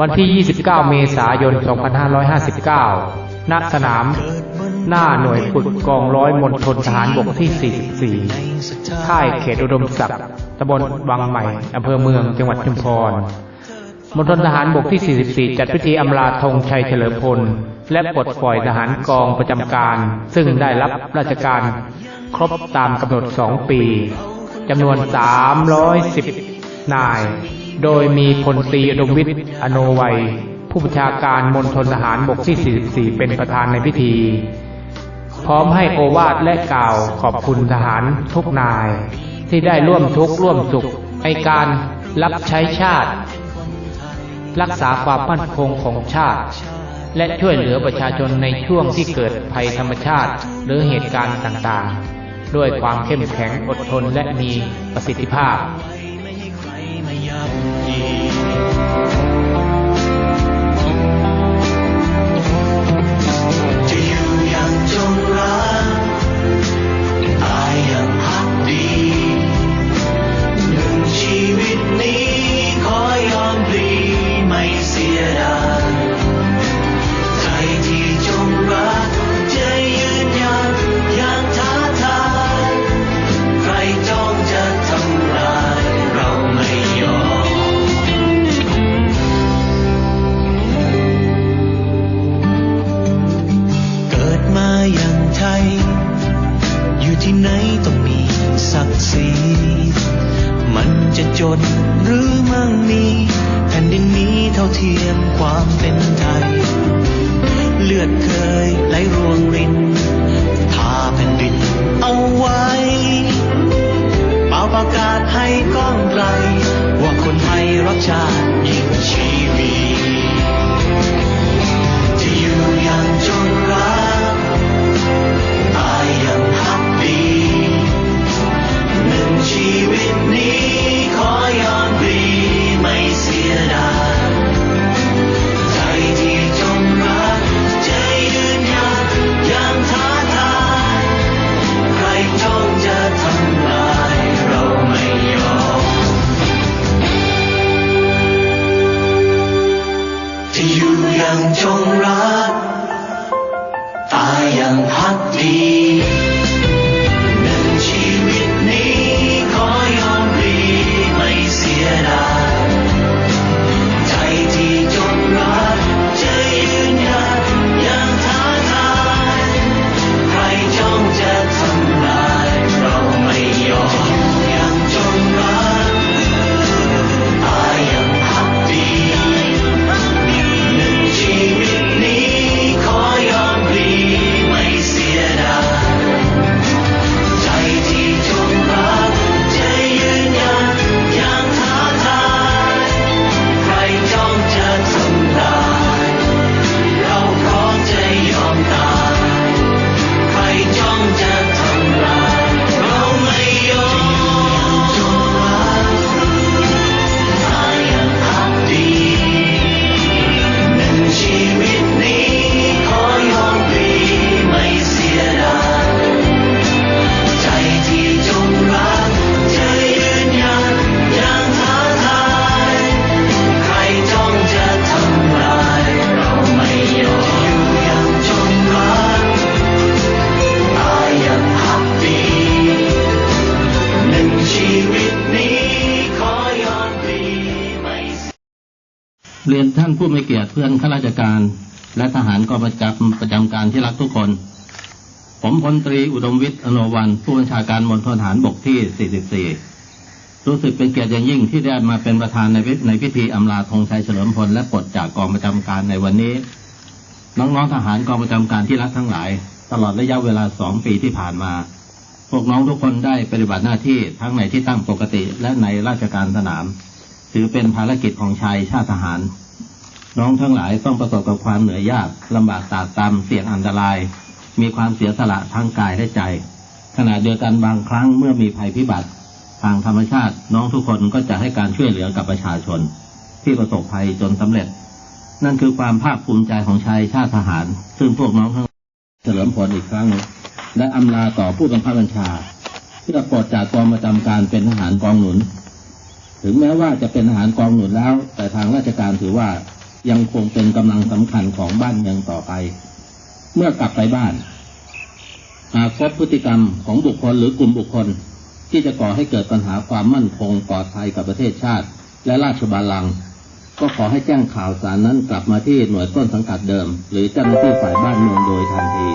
วันที่ 29 เมษายน 2559 ณ สนาม หน้าหน่วยฝึกกองร้อยมณฑลทหารบกที่ 44 ค่ายเขตอุดมศักดิ์ตำบลบางใหม่ อำเภอเมือง จังหวัดชุมพร มณฑลทหารบกที่ 44 จัดพิธีอำลาธงชัยเฉลิมพล และปลดปล่อยทหารกองประจำการ ซึ่งได้รับราชการครบตามกำหนด 2 ปีจำนวน 310 นาย โดยมีพลตรีอุดมวิทย์อโนไวยผู้บัญชาการมณฑลทหารบกที่ 44 เป็นประธานในพิธี พร้อมให้โอวาทและกล่าวขอบคุณทหารทุกนาย ที่ได้ร่วมทุกข์ร่วมสุขในการรับใช้ชาติ รักษาความมั่นคงของชาติ และช่วยเหลือประชาชนในช่วงที่เกิดภัยธรรมชาติ หรือเหตุการณ์ต่างๆ ด้วยความเข้มแข็งอดทนและมีประสิทธิภาพีมันจะจนหรือมั่งมีแผ่นดินนี้เท่าเทียมความเป็นไทย เลือดเคยไหลรวงรินทาแผ่นดินเอาไว้เป่าประกาศให้ก้องไกล ว่าคนไทยรักชาติยิ่งชี จะอยู่อย่างจงรัก ตายอย่างพักดี เรียนท่านผู้มีเกียรติเพื่อนข้าราชการ และทหารกองประจำประจำการที่รักทุกคน ผมพลตรีอุดมวิทย์อโนวัน ผู้บัญชาการมณฑลทหารบกที่ 44 รู้สึกเป็นเกียรติอย่างยิ่งที่ได้มาเป็นประธานในพิในพิธีอำลาธงชัยเฉลิมพลและปลดจากกองประจำการในวันนี้ น้องๆทหารกองประจำการที่รักทั้งหลาย ตลอดระยะเวลาสองปีที่ผ่านมา พวกน้องทุกคนได้ปฏิบัติหน้าที่ทั้งในที่ตั้งปกติและในราชการสนาม ถือเป็นภารกิจของชายชาติทหาร น้องทั้งหลายต้องประสบกับความเหนื่อยยากลำบากตากตำเสี่ยงอันตราย มีความเสียสละทั้งกายและใจ ขณะเดียวกันบางครั้งเมื่อมีภัยพิบัติ ทางธรรมชาติน้องทุกคนก็จะให้การช่วยเหลือกับประชาชน ที่ประสบภัยจนสำเร็จ นั่นคือความภาคภูมิใจของชายชาติทหาร ซึ่งพวกน้องทั้งเฉลิมพลอีกครั้งหนึ่งและอำลาต่อผู้บังคับบัญชาเพื่อปลดจากกองประจำการเป็นทหารกองหนุน ถึงแม้ว่าจะเป็นทหารกองหนุนแล้ว แต่ทางราชการถือว่ายังคงเป็นกำลังสำคัญของบ้านเมืองต่อไป เมื่อกลับไปบ้าน หากพบพฤติกรรมของบุคคลหรือกลุ่มบุคคล ที่จะก่อให้เกิดปัญหาความมั่นคงปลอดภัยกับประเทศชาติ และราชบัลลังก์ก็ขอให้แจ้งข่าวสารนั้นกลับมาที่หน่วยต้นสังกัดเดิม หรือเจ้าหน้าที่ฝ่ายบ้านเมืองโดยทันที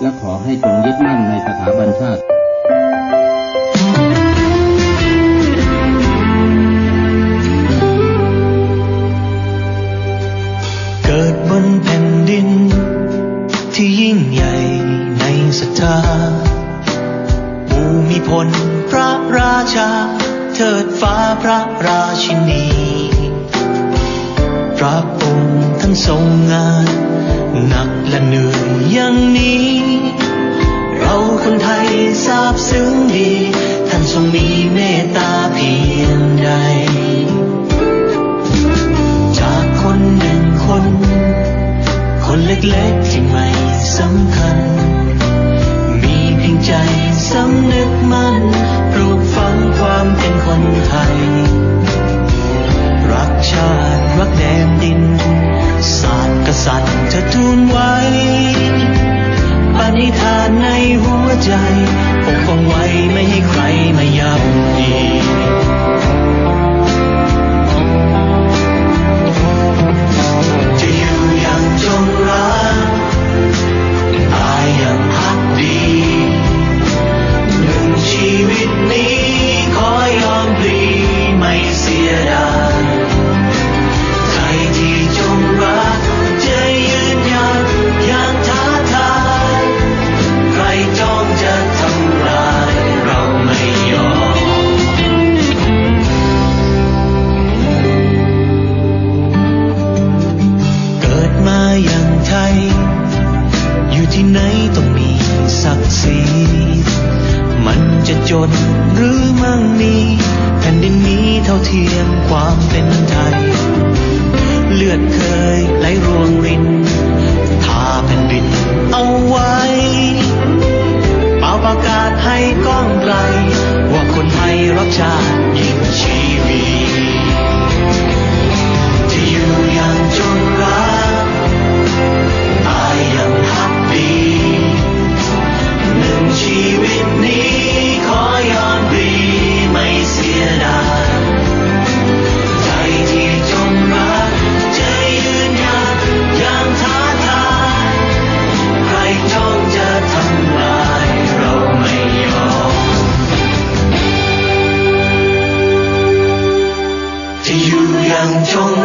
และขอให้จงยึดมั่นในสถาบันชาติ ทรงงานหนักและเหนื่อยอย่างนี้ เราคนไทยทราบซึ้งดี ท่านทรงมีเมตตาเพียงใด จากคนหนึ่งคน คนเล็กๆที่ไม่สำคัญ มีเพียงใจสำนึกมั่นปลูกฝังความเป็นคนไทย รักชาติรักแดนดิน ศาสตร์กษัตริย์จะทูลไว้ปณิธานในหัวใจปกป้องไว้ไม่ให้ใครมายับ ที่ไหนต้องมีศักดิ์ศรีมันจะจนหรือมั่งมีแผ่นดินนี้เท่าเทียมความเป็นไทย เลือดเคยไหลรวงรินทาแผ่นดินเอาไว้เป่าประกาศให้ก้องไกลว่าคนไทยรักชาติยิ่งชี i am john